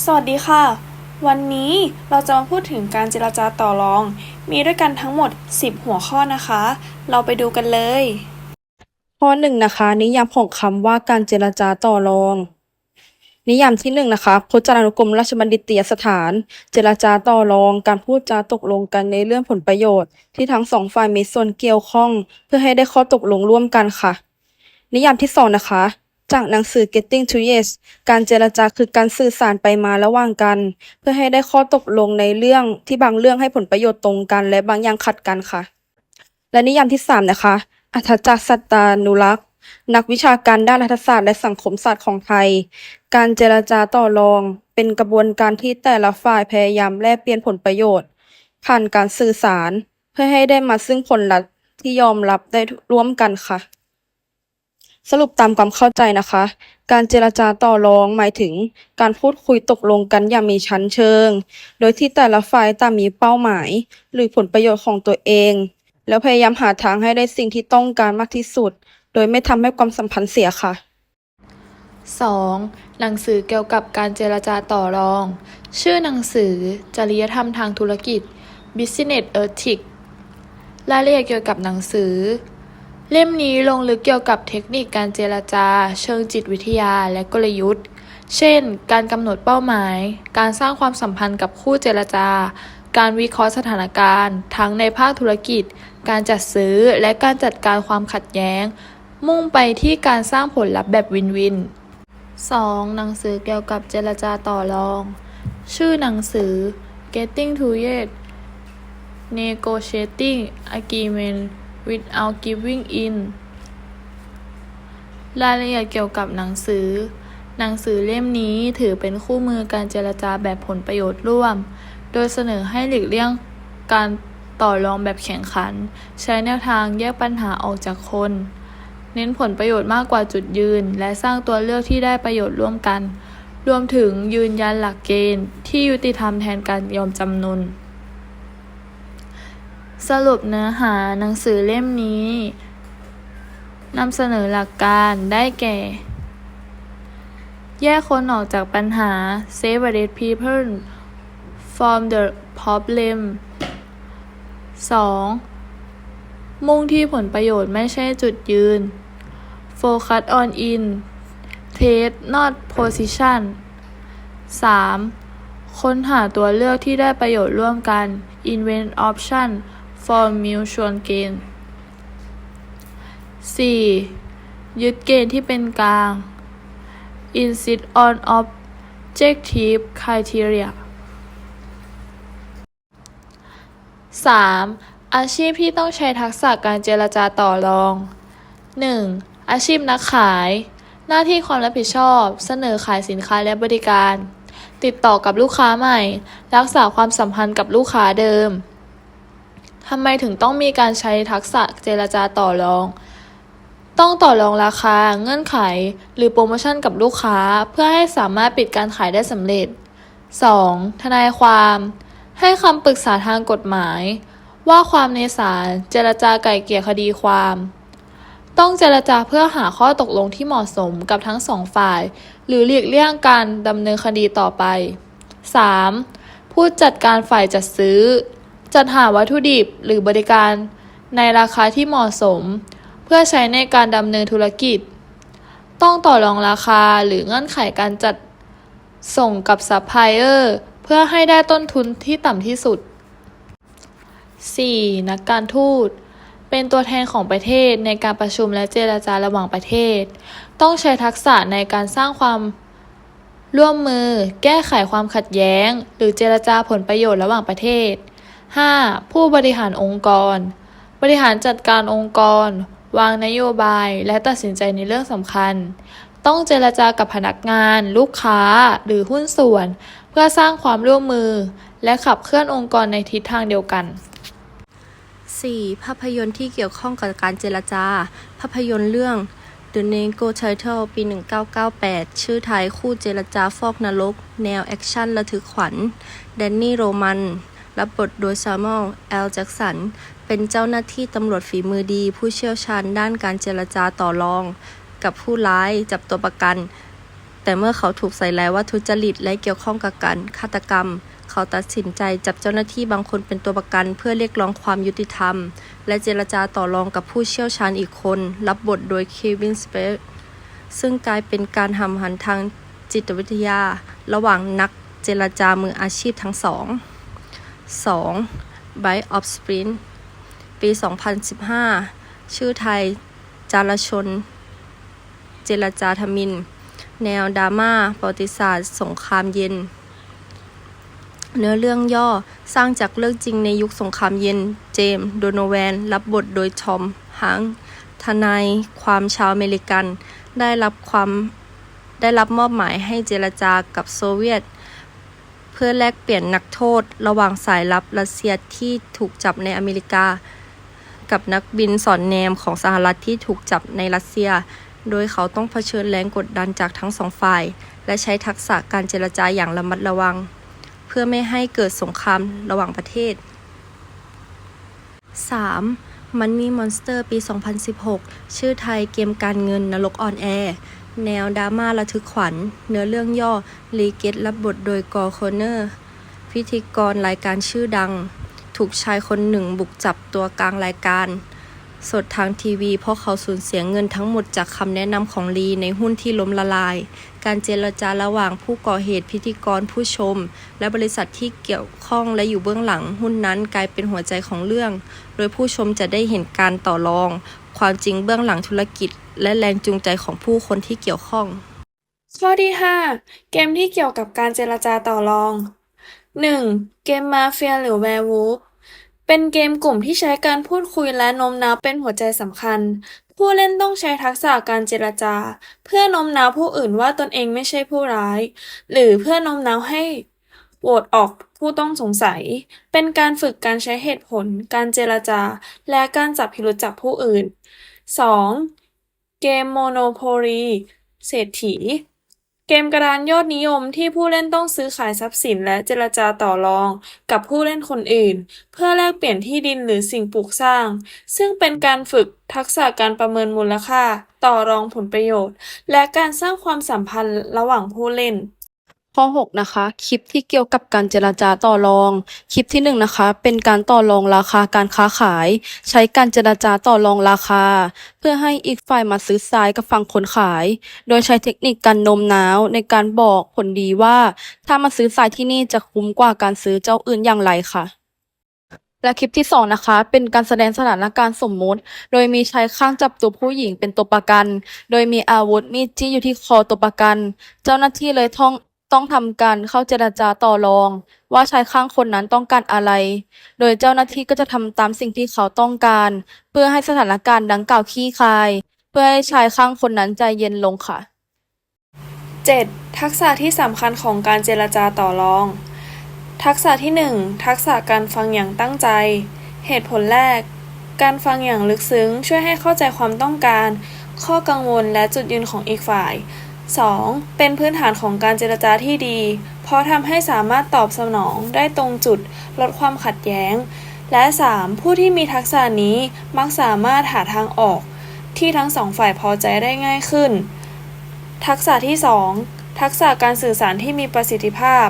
สวัสดีค่ะ วันนี้เราจะมาพูดถึงการเจรจาต่อรอง มีด้วยกันทั้งหมด 10 หัวข้อนะคะ เราไปดูกันเลย ข้อหนึ่งนะคะ นิยามของคำว่าการเจรจาต่อรอง นิยามที่หนึ่งนะคะพจนานุกรมราชบัณฑิตยสถาน เจรจาต่อรอง การพูดจาตกลงกันในเรื่องผลประโยชน์ ที่ทั้งสองฝ่ายมีส่วนเกี่ยวข้อง เพื่อให้ได้ข้อตกลงร่วมกันค่ะ นิยามที่สองนะคะ จากหนังสือ Getting to Yes การเจรจาคือการสื่อสารไปมาระหว่างกัน เพื่อให้ได้ข้อตกลงในเรื่องที่บางเรื่องให้ผลประโยชน์ตรงกัน และบางอย่างขัดกันค่ะ และนิยามที่สามนะคะ อัธจักรสัตานุรักษ์ นักวิชาการด้านรัฐศาสตร์และสังคมศาสตร์ของไทย การเจรจาต่อรอง เป็นกระบวนการที่แต่ละฝ่ายพยายามแลกเปลี่ยนผลประโยชน์ ผ่านการสื่อสาร เพื่อให้ได้มาซึ่งผลลัพธ์ที่ยอมรับได้ร่วมกันค่ะ สรุปตามความเข้าใจนะคะ การเจรจาต่อรองหมายถึงการพูดคุยตกลงกันอย่างมีชั้นเชิง โดยที่แต่ละฝ่ายต่างมีเป้าหมาย หรือผลประโยชน์ของตัวเอง แล้วพยายามหาทางให้ได้สิ่งที่ต้องการมากที่สุด โดยไม่ทำให้ความสัมพันธ์เสียค่ะ 2. หนังสือเกี่ยวกับการเจรจาต่อรอง ชื่อหนังสือ จริยธรรมทางธุรกิจ Business Ethics รายละเอียดเกี่ยวกับหนังสือ เล่มนี้ลงลึกเกี่ยวกับเทคนิคการเจรจา เชิงจิตวิทยาและกลยุทธ์ เช่น การกำหนดเป้าหมาย การสร้างความสัมพันธ์กับคู่เจรจา การวิเคราะห์สถานการณ์ ทั้งในภาคธุรกิจ การจัดซื้อ และการจัดการความขัดแย้ง มุ่งไปที่การสร้างผลลัพธ์แบบวินวิน 2. หนังสือเกี่ยวกับเจรจาต่อรอง ชื่อหนังสือ Getting to Yes Negotiating Agreement Without Giving In รายละเอียดเกี่ยวกับหนังสือ หนังสือเล่มนี้ถือเป็นคู่มือการเจรจาแบบผลประโยชน์ร่วม โดยเสนอให้หลีกเลี่ยงการต่อรองแบบแข่งขัน ใช้แนวทางแยกปัญหาออกจากคน เน้นผลประโยชน์มากกว่าจุดยืน และสร้างตัวเลือกที่ได้ประโยชน์ร่วมกัน รวมถึงยืนยันหลักเกณฑ์ที่ยุติธรรมแทนการยอมจำนน สรุปเนื้อหาหนังสือเล่มนี้นำเสนอหลักการได้แก่ แยกคนออกจากปัญหา separate people from the problem 2. มุ่งที่ผลประโยชน์ไม่ใช่จุดยืน Focus on in Trade not position 3. ค้นหาตัวเลือกที่ได้ประโยชน์ร่วมกัน Invent option for mutual gain 4. ยึดเกณฑ์ที่เป็นกลาง Insist on objective criteria 3. อาชีพที่ต้องใช้ทักษะการเจรจาต่อรอง 1. อาชีพนักขาย หน้าที่ความรับผิดชอบ เสนอขายสินค้าและบริการ ติดต่อกับลูกค้าใหม่ รักษาความสัมพันธ์กับลูกค้าเดิม ทำไมถึงต้องมีการใช้ทักษะเจรจาต่อรอง ต้องต่อรองราคา เงื่อนไข หรือโปรโมชั่นกับลูกค้า เพื่อให้สามารถปิดการขายได้สำเร็จ 2. ทนายความ ให้คำปรึกษาทางกฎหมาย ว่าความในศาลเจรจาไก่เกลี่ยคดีความ ต้องเจรจาเพื่อหาข้อตกลงที่เหมาะสมกับทั้งสองฝ่าย หรือหลีกเลี่ยงการดำเนินคดีต่อไป 3. ผู้จัดการฝ่ายจัดซื้อ จัดหาวัตถุดิบหรือบริการในราคาที่เหมาะสม เพื่อใช้ในการดำเนินธุรกิจ ต้องต่อรองราคาหรือเงื่อนไขการจัดส่งกับซัพพลายเออร์เพื่อให้ได้ต้นทุนที่ต่ำที่สุด 4. นักการทูต เป็นตัวแทนของประเทศในการประชุมและเจรจาระหว่างประเทศ ต้องใช้ทักษะในการสร้างความร่วมมือ แก้ไขความขัดแย้ง หรือเจรจาผลประโยชน์ระหว่างประเทศ 5. ผู้บริหารองค์กร บริหารจัดการองค์กร วางนโยบายและตัดสินใจในเรื่องสำคัญ ต้องเจรจากับพนักงาน ลูกค้า หรือหุ้นส่วน เพื่อสร้างความร่วมมือ และขับเคลื่อนองค์กรในทิศทางเดียวกัน 4. ภาพยนตร์ที่เกี่ยวข้องกับการเจรจา ภาพยนตร์เรื่อง The Negotiator ปี 1998 ชื่อไทยคู่เจรจาฟอกนรก แนวแอคชั่นระทึกขวัญ แดนนี่โรมัน รับบทโดยซามูเอลแอลแจ็กสัน เป็นเจ้าหน้าที่ตำรวจฝีมือดี ผู้เชี่ยวชาญด้านการเจรจาต่อรอง กับผู้ร้ายจับตัวประกัน แต่เมื่อเขาถูกใส่ร้ายว่าทุจริตและเกี่ยวข้องกับการฆาตกรรม เขาตัดสินใจจับเจ้าหน้าที่บางคนเป็นตัวประกัน เพื่อเรียกร้องความยุติธรรม และเจรจาต่อรองกับผู้เชี่ยวชาญอีกคน รับบทโดยเควินสเปซซึ่งกลายเป็นการหำหันทางจิตวิทยา ระหว่างนักเจรจามืออาชีพทั้งสอง 2. Bite of Sprint ปี 2015 ชื่อไทย จารชน เจรจาธมิน แนวดราม่าประวัติศาสตร์ สงครามเย็น เนื้อเรื่องย่อสร้างจากเรื่องจริงในยุคสงครามเย็น เจมส์โดโนแวน รับบทโดยทอมฮังทนายความชาวอเมริกัน ได้รับความได้รับมอบหมายให้เจรจากับโซเวียต พื่อแลกเปลี่ยนนักโทษ ระหว่างสายลับรัสเซียที่ถูกจับในอเมริกา กับนักบินสอนแนมของสหรัฐที่ถูกจับในรัสเซีย โดยเขาต้องเผชิญแรงกดดันจากทั้งสองฝ่าย และใช้ทักษะการเจรจาอย่างระมัดระวัง เพื่อไม่ให้เกิดสงครามระหว่างประเทศ 3. Money Monster ปี 2016 ชื่อไทยเกมการเงินนรกออนแอร์ แนวดราม่าระทึกขวัญ เนื้อเรื่องย่อลีเกตรับบทโดยกอร์โคเนอร์ พิธีกรรายการชื่อดัง ถูกชายคนหนึ่งบุกจับตัวกลางรายการ สดทางทีวีเพราะเขาสูญเสียเงินทั้งหมดจากคำแนะนำของลีในหุ้นที่ล้มละลาย การเจรจาระหว่างผู้ก่อเหตุพิธีกรผู้ชม และบริษัทที่เกี่ยวข้องและอยู่เบื้องหลังหุ้นนั้นกลายเป็นหัวใจของเรื่อง โดยผู้ชมจะได้เห็นการต่อรอง ความจริงเบื้องหลังธุรกิจ และแรงจูงใจของผู้คนที่เกี่ยวข้อง ข้อที่ 5 เกมที่เกี่ยวกับการเจรจาต่อรอง 1. เกมมาเฟียหรือแวร์วูฟเป็นเกมกลุ่มที่ใช้การพูดคุยและโน้มน้าวเป็นหัวใจสำคัญ ผู้เล่นต้องใช้ทักษะการเจรจา เพื่อโน้มน้าวผู้อื่นว่าตนเองไม่ใช่ผู้ร้าย หรือเพื่อโน้มน้าวให้ โหวตออกผู้ต้องสงสัย เป็นการฝึกการใช้เหตุผล การเจรจา และการจับพิรุธจากผู้อื่น 2. เกมโมโนโพลีเศรษฐี เกมกระดานยอดนิยมที่ผู้เล่นต้องซื้อขายทรัพย์สินและเจรจาต่อรอง กับผู้เล่นคนอื่น เพื่อแลกเปลี่ยนที่ดินหรือสิ่งปลูกสร้าง ซึ่งเป็นการฝึกทักษะการประเมินมูลค่า ต่อรองผลประโยชน์ และการสร้างความสัมพันธ์ระหว่างผู้เล่น ข้อ 6 นะคะ คลิปที่เกี่ยวกับการเจรจาต่อรอง คลิปที่ 1 นะคะ เป็นการต่อรองราคาการค้าขาย ใช้การเจรจาต่อรองราคา เพื่อให้อีกฝ่ายมาซื้อทรายกับฝั่งคนขาย โดยใช้เทคนิคการโน้มน้าวในการบอกผลดีว่า ถ้ามาซื้อทรายที่นี่จะคุ้มกว่าการซื้อเจ้าอื่นอย่างไรค่ะและคลิปที่สองนะคะ เป็นการแสดงสถานการณ์สมมุติ โดยมีชายข้างจับตัวผู้หญิงเป็นตัวประกัน โดยมีอาวุธมีดจี้อยู่ที่คอตัวประกัน เจ้าหน้าที่เลยท่อง ต้องทำการเข้าเจรจาต่อรอง ว่าชายข้างคนนั้นต้องการอะไร โดยเจ้าหน้าที่ก็จะทำตามสิ่งที่เขาต้องการ เพื่อให้สถานการณ์ดังกล่าวคลี่คลาย เพื่อให้ชายข้างคนนั้นใจเย็นลงค่ะ 7. ทักษะที่สำคัญของการเจรจาต่อรอง ทักษะที่ 1 ทักษะการฟังอย่างตั้งใจ เหตุผลแรก การฟังอย่างลึกซึ้งช่วยให้เข้าใจความต้องการ ข้อกังวลและจุดยืนของอีกฝ่าย 2. เป็นพื้นฐานของการเจรจาที่ดี เพราะทำให้สามารถตอบสนองได้ตรงจุด ลดความขัดแย้ง และ 3. ผู้ที่มีทักษะนี้มักสามารถหาทางออก ที่ทั้งสองฝ่ายพอใจได้ง่ายขึ้น ทักษะที่ 2 ทักษะการสื่อสารที่มีประสิทธิภาพ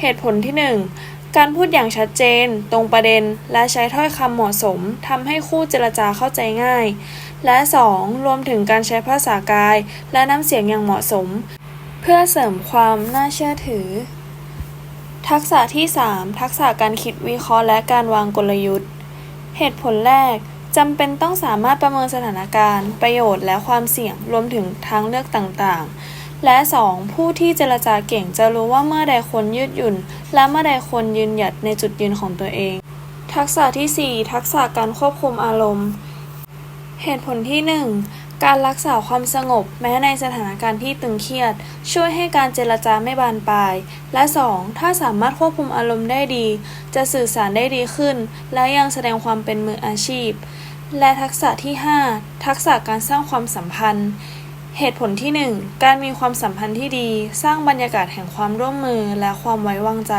เหตุผลที่ 1 การพูดอย่างชัดเจน ตรงประเด็น และใช้ถ้อยคำเหมาะสมทำให้คู่เจรจาเข้าใจง่าย และ 2. รวมถึงการใช้ภาษากาย และน้ำเสียงอย่างเหมาะสม เพื่อเสริมความน่าเชื่อถือ ทักษะที่ 3 ทักษะการคิดวิเคราะห์และการวางกลยุทธ์ เหตุผลแรกจำเป็นต้องสามารถประเมินสถานการณ์ ประโยชน์และความเสี่ยงรวมถึงทางเลือกต่างๆ และ 2. ผู้ที่เจรจาเก่งจะรู้ว่าเมื่อใดควรยืดหยุ่น และเมื่อใดควรยืนหยัดในจุดยืนของตัวเอง ทักษะทีสี่4 ทักษะการควบคุมอารมณ์ เหตุผลที่ 1 การรักษาความสงบแม้ในสถานการณ์ที่ตึงเครียด ช่วยให้การเจรจาไม่บานปลาย และ 2. ถ้าสามารถควบคุมอารมณ์ได้ดี จะสื่อสารได้ดีขึ้น และยังแสดงความเป็นมืออาชีพ และทักษะที่ 5 ทักษะการสร้างความสัมพันธ์ เหตุผลที่ 1 การมีความสัมพันธ์ที่ดี สร้างบรรยากาศแห่งความร่วมมือและความไว้วางใจ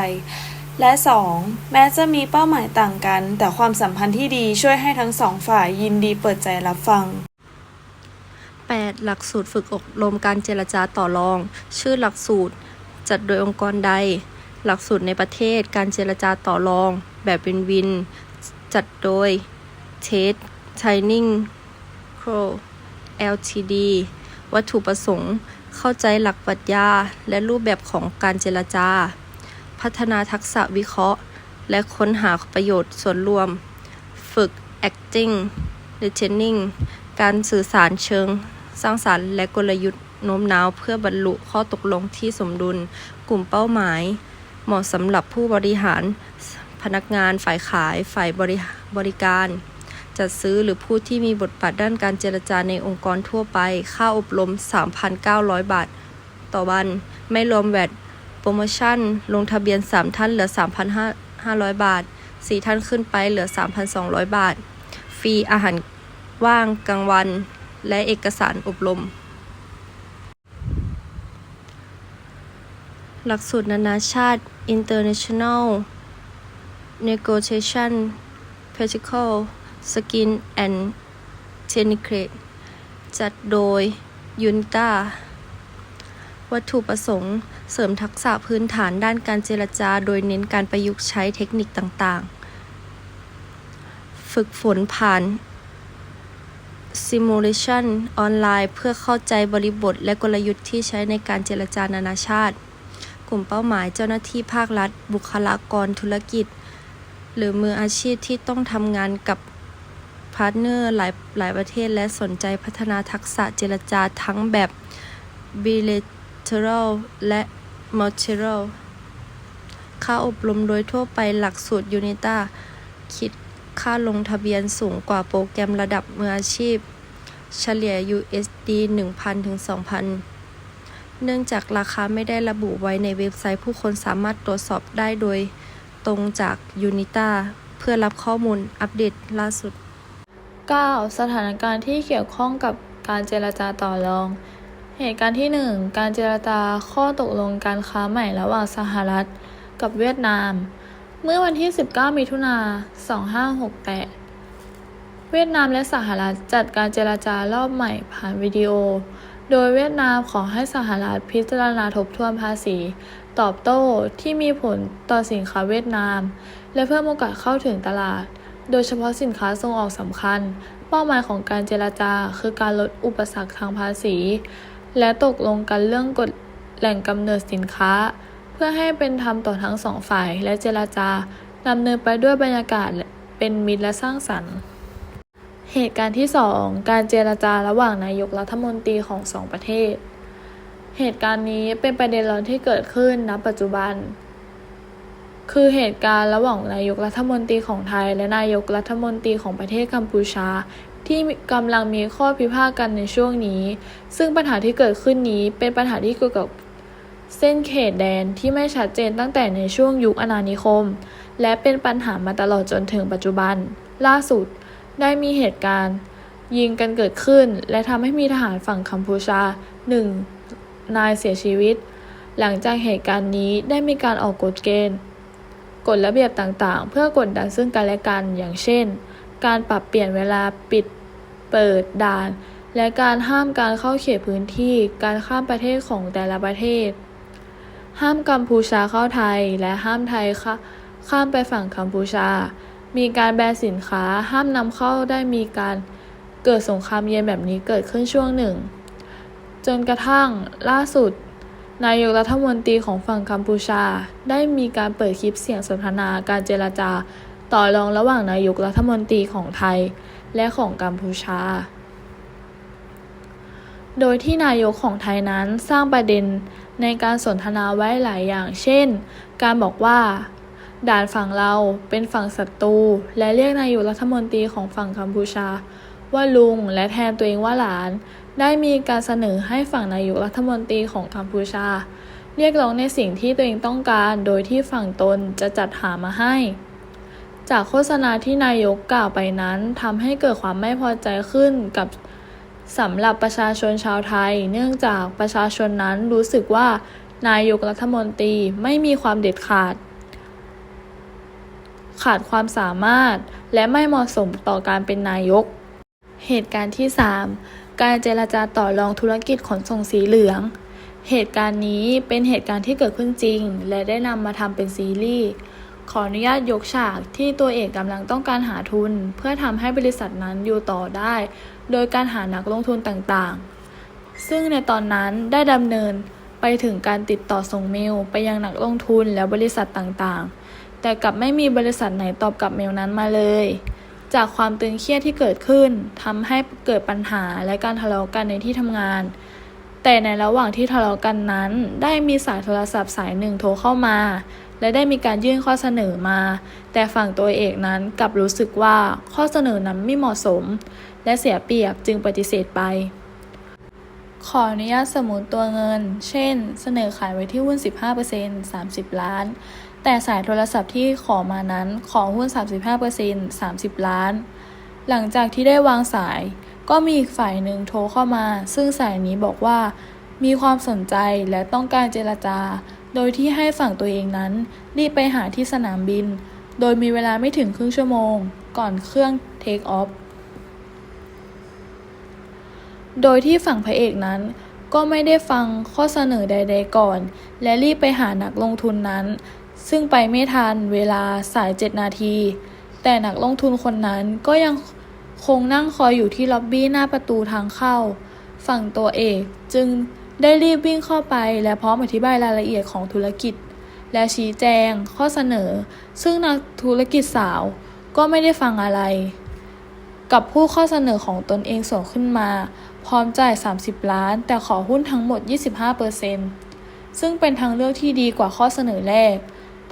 และ 2 แม้จะมีเป้าหมายต่างกัน แต่ความสัมพันธ์ที่ดีช่วยให้ทั้งสองฝ่ายยินดีเปิดใจรับฟัง 8. หลักสูตรฝึกอบรมการเจรจาต่อรอง ชื่อหลักสูตร จัดโดยองค์กรใด หลักสูตรในประเทศการเจรจาต่อรอง แบบวินวิน จัดโดย TED Training Pro LTD วัตถุประสงค์ เข้าใจหลักปรัชญาและรูปแบบของการเจรจา พัฒนาทักษะวิเคราะห์ และค้นหาประโยชน์ส่วนรวม ฝึก acting listening การสื่อสารเชิง สร้างสารรค์และกลยุทธ์โน้มน้าวเพื่อบรรลุข้อตกลงที่สมดุล กลุ่มเป้าหมาย เหมาะสำหรับผู้บริหาร พนักงานฝ่ายขายฝ่ายบริบริการ จัดซื้อหรือผู้ที่มีบทบาทด้านการเจรจาในองค์กรทั่วไป ค่าอบรม 3,900 บาท ต่อวัน ไม่รวมแวด โปรโมชั่น ลงทะเบียน 3 ท่านเหลือ 3,500 บาท 4 ท่านขึ้นไปเหลือ 3,200 บาท ฟรีอาหารว่างกลางวัน และเอกสารอบรม หลักสูตรนานาชาติ International Negotiation Practical Skin and Technique จัดโดย UNITA วัตถุประสงค์ เสริมทักษะพื้นฐานด้านการเจรจา โดยเน้นการประยุกต์ใช้เทคนิคต่างๆ ฝึกฝนผ่าน Simulation ออนไลน์เพื่อเข้าใจบริบท และกลยุทธ์ที่ใช้ในการเจรจานานาชาติ กลุ่มเป้าหมายเจ้าหน้าที่ภาครัฐ บุคลากรธุรกิจ หรือมืออาชีพที่ต้องทำงานกับพาร์ทเนอร์หลายหลายประเทศและสนใจพัฒนาทักษะเจรจาทั้งแบบ bilateral และ multilateral ค่าอบรมโดยทั่วไปหลักสูตร UNITA คิดค่าลงทะเบียนสูงกว่าโปรแกรมระดับมืออาชีพ เฉลี่ย USD 1,000ถึง2,000 เนื่องจากราคาไม่ได้ระบุไว้ในเว็บไซต์ผู้คนสามารถตรวจสอบได้โดยตรงจาก UNITA เพื่อรับข้อมูลอัปเดตล่าสุด 9. สถานการณ์ที่เกี่ยวข้องกับการเจรจาต่อรอง เหตุการณ์ที่ 1 การเจรจาข้อตกลงการค้าใหม่ระหว่างสหรัฐกับเวียดนาม เมื่อวันที่ 19 มิถุนา 2568 เวียดนามและสหรัฐจัดการเจรจารอบใหม่ผ่านวิดีโอ โดยเวียดนามขอให้สหรัฐพิจารณาทบทวนภาษี ตอบโต้ที่มีผลต่อสินค้าเวียดนาม และเพิ่มโอกาสเข้าถึงตลาด โดยเฉพาะสินค้าส่งออกสำคัญ เป้าหมายของการเจรจาคือการลดอุปสรรคทางภาษี และตกลงกันเรื่องกฎแหล่งกำเนิดสินค้า เพื่อให้เป็นธรรมต่อทั้งสองฝ่ายและเจรจาดำเนินไปด้วยบรรยากาศเป็นมิตรและสร้างสรรค์ เหตุการณ์ที่ 2 การเจรจาระหว่างนายกรัฐมนตรีของสองประเทศ เหตุการณ์นี้เป็นประเด็นร้อนที่เกิดขึ้นณปัจจุบัน คือเหตุการณ์ระหว่างนายกรัฐมนตรีของไทย และนายกรัฐมนตรีของประเทศกัมพูชา ที่กำลังมีข้อพิพาทกันในช่วงนี้ ซึ่งปัญหาที่เกิดขึ้นนี้เป็นปัญหาที่เกี่ยวกับเส้นเขตแดนที่ไม่ชัดเจนตั้งแต่ในช่วงยุคอาณานิคม และเป็นปัญหามาตลอดจนถึงปัจจุบัน ล่าสุดได้มีเหตุการณ์ ยิงกันเกิดขึ้น และทำให้มีทหารฝั่งกัมพูชาหนึ่งนายเสียชีวิต หลังจากเหตุการณ์นี้ได้มีการออกกฎเกณฑ์กฎระเบียบต่างๆ เพื่อกดดันซึ่งกันและกันอย่างเช่น การปรับเปลี่ยนเวลาปิดเปิดด่าน และการห้ามการเข้าเขตพื้นที่ การข้ามประเทศของแต่ละประเทศ ห้ามกัมพูชาเข้าไทย และห้ามไทยข้ามไปฝั่งกัมพูชา มีการแบนสินค้า ห้ามนำเข้าได้มีการเกิดสงครามเย็นแบบนี้เกิดขึ้นช่วงหนึ่ง จนกระทั่งล่าสุด นายกรัฐมนตรีของฝั่งกัมพูชา ได้มีการเปิดคลิปเสียงสนทนาการเจรจา ต่อรองระหว่างนายกรัฐมนตรีของไทยและของกัมพูชา โดยที่นายกของไทยนั้นสร้างประเด็นในการสนทนาไว้หลายอย่าง เช่น การบอกว่า ด่านฝั่งเราเป็นฝั่งศัตรู และเรียกนายกรัฐมนตรีของฝั่งกัมพูชา ว่าลุงและแทนตัวเองว่าหลาน ได้มีการเสนอให้ฝั่งนายกรัฐมนตรีของกัมพูชา เรียกร้องในสิ่งที่ตัวเองต้องการ โดยที่ฝั่งตนจะจัดหามาให้ จากโฆษณาที่นายกกล่าวไปนั้นทำให้เกิดความไม่พอใจขึ้นกับสำหรับประชาชนชาวไทย เนื่องจากประชาชนนั้นรู้สึกว่า นายกรัฐมนตรีไม่มีความเด็ดขาด ขาดความสามารถและไม่เหมาะสมต่อการเป็นนายก เหตุการณ์ที่ 3 การเจรจาต่อรองธุรกิจขนส่งสีเหลือง เหตุการณ์นี้เป็นเหตุการณ์ที่เกิดขึ้นจริง และได้นำมาทำเป็นซีรีส์ ขออนุญาตยกฉากที่ตัวเอกกำลังต้องการหาทุน เพื่อทำให้บริษัทนั้นอยู่ต่อได้ โดยการหานักลงทุนต่างๆ ซึ่งในตอนนั้นได้ดำเนินไปถึงการติดต่อส่งเมลไปยังนักลงทุนและบริษัทต่างๆ แต่กลับไม่มีบริษัทไหนตอบกลับเมลนั้นมาเลย จากความตึงเครียดที่เกิดขึ้นทำให้เกิดปัญหาและการทะเลาะกันในที่ทำงาน แต่ในระหว่างที่ทะเลาะกันนั้น ได้มีสายโทรศัพท์สายหนึ่งโทรเข้ามา และได้มีการยื่นข้อเสนอมา แต่ฝั่งตัวเอกนั้นกลับรู้สึกว่าข้อเสนอนั้นไม่เหมาะสม และเสียเปรียบจึงปฏิเสธไป ขออนุญาตสมุนตัวเงิน เช่น เสนอขายไว้ที่หุ้น 15% 30 ล้าน แต่สายโทรศัพท์ที่ขอมานั้นขอหุ้น 35% 30 ล้าน หลังจากที่ได้วางสาย ก็มีอีกฝ่ายหนึ่งโทรเข้ามา ซึ่งสายนี้บอกว่า มีความสนใจและต้องการเจรจา โดยที่ให้ฝั่งตัวเองนั้น รีบไปหาที่สนามบิน โดยมีเวลาไม่ถึงครึ่งชั่วโมง ก่อนเครื่องเทคออฟ โดยที่ฝั่งพระเอกนั้น ก็ไม่ได้ฟังข้อเสนอใด ๆ ก่อน และรีบไปหานักลงทุนนั้น ซึ่งไปไม่ทันเวลาสาย 7 นาที แต่นักลงทุนคนนั้นก็ยังคงนั่งคอยอยู่ที่ล็อบบี้หน้าประตูทางเข้า ฝั่งตัวเอกจึง ได้รีบวิ่งเข้าไปและพร้อมอธิบายรายละเอียดของธุรกิจ และชี้แจงข้อเสนอ ซึ่งนักธุรกิจสาวก็ไม่ได้ฟังอะไร กับผู้ข้อเสนอของตนเองส่งขึ้นมา พร้อมจ่าย 30 ล้าน แต่ขอหุ้นทั้งหมด 25%ซึ่งเป็นทางเลือกที่ดีกว่าข้อเสนอแรก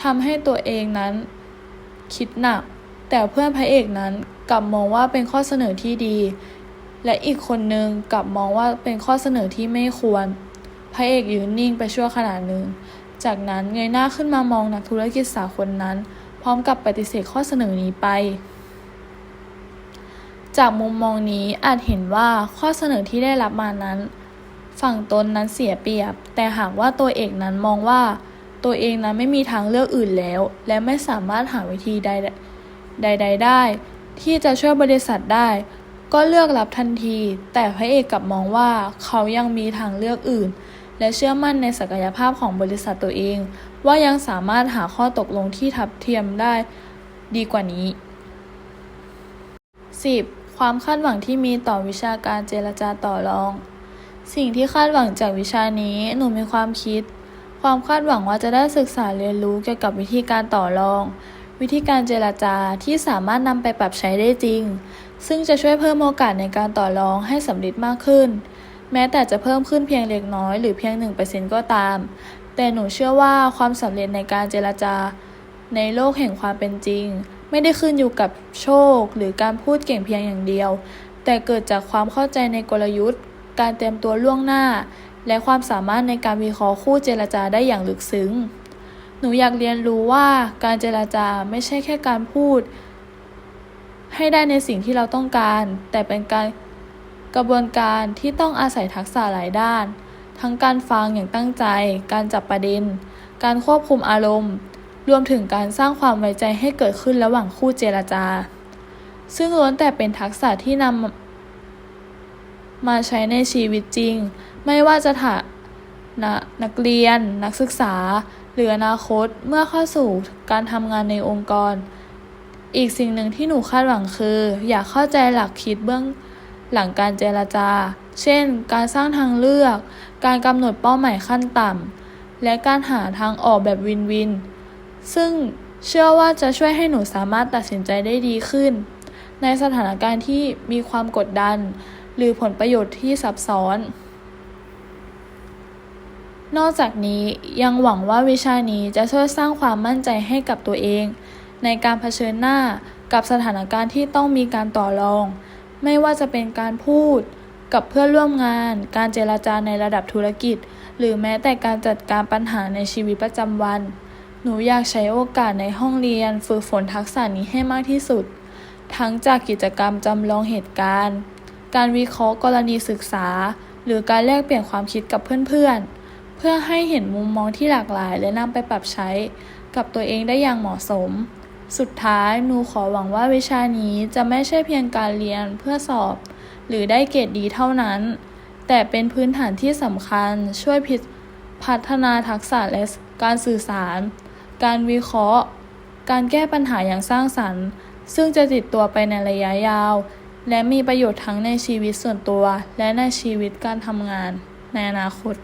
ทำให้ตัวเองนั้น คิดหนัก แต่เพื่อนพระเอกนั้นกลับมองว่าเป็นข้อเสนอที่ดี และอีกคนนึงกลับมองว่าเป็นข้อเสนอที่ไม่ควร พระเอกยืนนิ่งไปชั่วขณะหนึ่ง จากนั้นเงยหน้าขึ้นมามองนักธุรกิจสาวคนนั้น พร้อมกับปฏิเสธข้อเสนอนี้ไป จากมุมมองนี้อาจเห็นว่าข้อเสนอที่ได้รับมานั้น ฝั่งตนนั้นเสียเปรียบ แต่หากว่าตัวเอกนั้นมองว่า ตัวเองนั้นไม่มีทางเลือกอื่นแล้ว และไม่สามารถหาวิธีใดใดได้ ที่จะช่วยบริษัทได้ ก็เลือกรับทันที แต่พระเอกกลับมองว่าเขายังมีทางเลือกอื่น และเชื่อมั่นในศักยภาพของบริษัทตัวเอง ว่ายังสามารถหาข้อตกลงที่ทับเทียมได้ดีกว่านี้ 10. ความคาดหวังที่มีต่อวิชาการเจรจาต่อรอง สิ่งที่คาดหวังจากวิชานี้หนูมีความคิด ความคาดหวังว่าจะได้ศึกษาเรียนรู้เกี่ยวกับวิธีการต่อรอง วิธีการเจรจาที่สามารถนำไปปรับใช้ได้จริง ซึ่งจะช่วยเพิ่มโอกาสในการต่อรองให้สำเร็จมากขึ้น แม้แต่จะเพิ่มขึ้นเพียงเล็กน้อยหรือเพียง 1%ก็ตาม แต่หนูเชื่อว่าความสำเร็จในการเจรจา ในโลกแห่งความเป็นจริง ไม่ได้ขึ้นอยู่กับโชค หรือการพูดเก่งเพียงอย่างเดียว แต่เกิดจากความเข้าใจในกลยุทธ์ การเตรียมตัวล่วงหน้า และความสามารถในการวิเคราะห์คู่เจรจาได้อย่างลึกซึ้ง หนูอยากเรียนรู้ว่าการเจรจาไม่ใช่แค่การพูด ให้ได้ในสิ่งที่เราต้องการ แต่เป็นการกระบวนการที่ต้องอาศัยทักษะหลายด้าน ทั้งการฟังอย่างตั้งใจ การจับประเด็น การควบคุมอารมณ์ รวมถึงการสร้างความไว้ใจให้เกิดขึ้นระหว่างคู่เจรจา ซึ่งล้วนแต่เป็นทักษะที่นำมาใช้ในชีวิตจริง ไม่ว่าจะถานะนักเรียน นักศึกษา หรืออนาคตเมื่อเข้าสู่การทำงานในองค์กร อีกสิ่งหนึ่งที่หนูคาดหวังคือ อยากเข้าใจหลักคิดเบื้องหลังการเจรจา เช่น การสร้างทางเลือก การกำหนดเป้าหมายขั้นต่ำ และการหาทางออกแบบวินวิน ซึ่งเชื่อว่าจะช่วยให้หนูสามารถตัดสินใจได้ดีขึ้น ในสถานการณ์ที่มีความกดดัน หรือผลประโยชน์ที่ซับซ้อน นอกจากนี้ยังหวังว่าวิชานี้จะช่วยสร้างความมั่นใจให้กับตัวเอง ในการเผชิญหน้ากับสถานการณ์ที่ต้องมีการต่อรอง ไม่ว่าจะเป็นการพูดกับเพื่อนร่วมงาน การเจราจาในระดับธุรกิจ หรือแม้แต่การจัดการปัญหาในชีวิตประจำวัน หนูอยากใช้โอกาสในห้องเรียนฝึกฝนทักษะนี้ให้มากที่สุด ทั้งจากกิจกรรมจำลองเหตุการณ์ การวิเคราะห์กรณีศึกษา หรือการแลกเปลี่ยนความคิดกับเพื่อนๆ เพื่อให้เห็นมุมมองที่หลากหลายและนำไปปรับใช้กับตัวเองได้อย่างเหมาะสม สุดท้ายหนูขอหวังว่าวิชานี้จะไม่ใช่เพียงการเรียนเพื่อสอบ หรือได้เกรดดีเท่านั้น แต่เป็นพื้นฐานที่สำคัญช่วยพิพัฒนาทักษะและการสื่อสาร การวิเคราะห์ การแก้ปัญหาอย่างสร้างสรรค์ ซึ่งจะติดตัวไปในระยะยาว และมีประโยชน์ทั้งในชีวิตส่วนตัว และในชีวิตการทำงาน ในอนาคต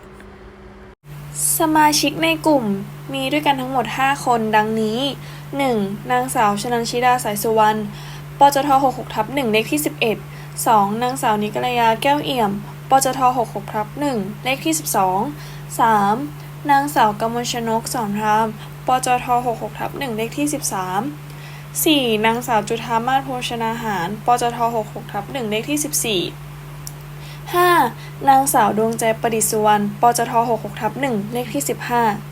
สมาชิกในกลุ่ม มีด้วยกันทั้งหมด 5 คนดังนี้ 1. นางสาวชนันชิดาสายสุวรรณปจท66ทับ1เลขที่ 11 2. นางสาวนิกรยาแก้วเอี่ยมปจท66ทับ1เลขที่ 12 3. นางสาวกมลชนกสอนรามปจท66ทับ1เลขที่ 13 4. นางสาวจุธามาศโภชนาหารปจท66ทับ1เลขที่ 14 5. นางสาวดวงใจประดิษฐ์สุวรรณปจท66ทับ1เลขที่ 15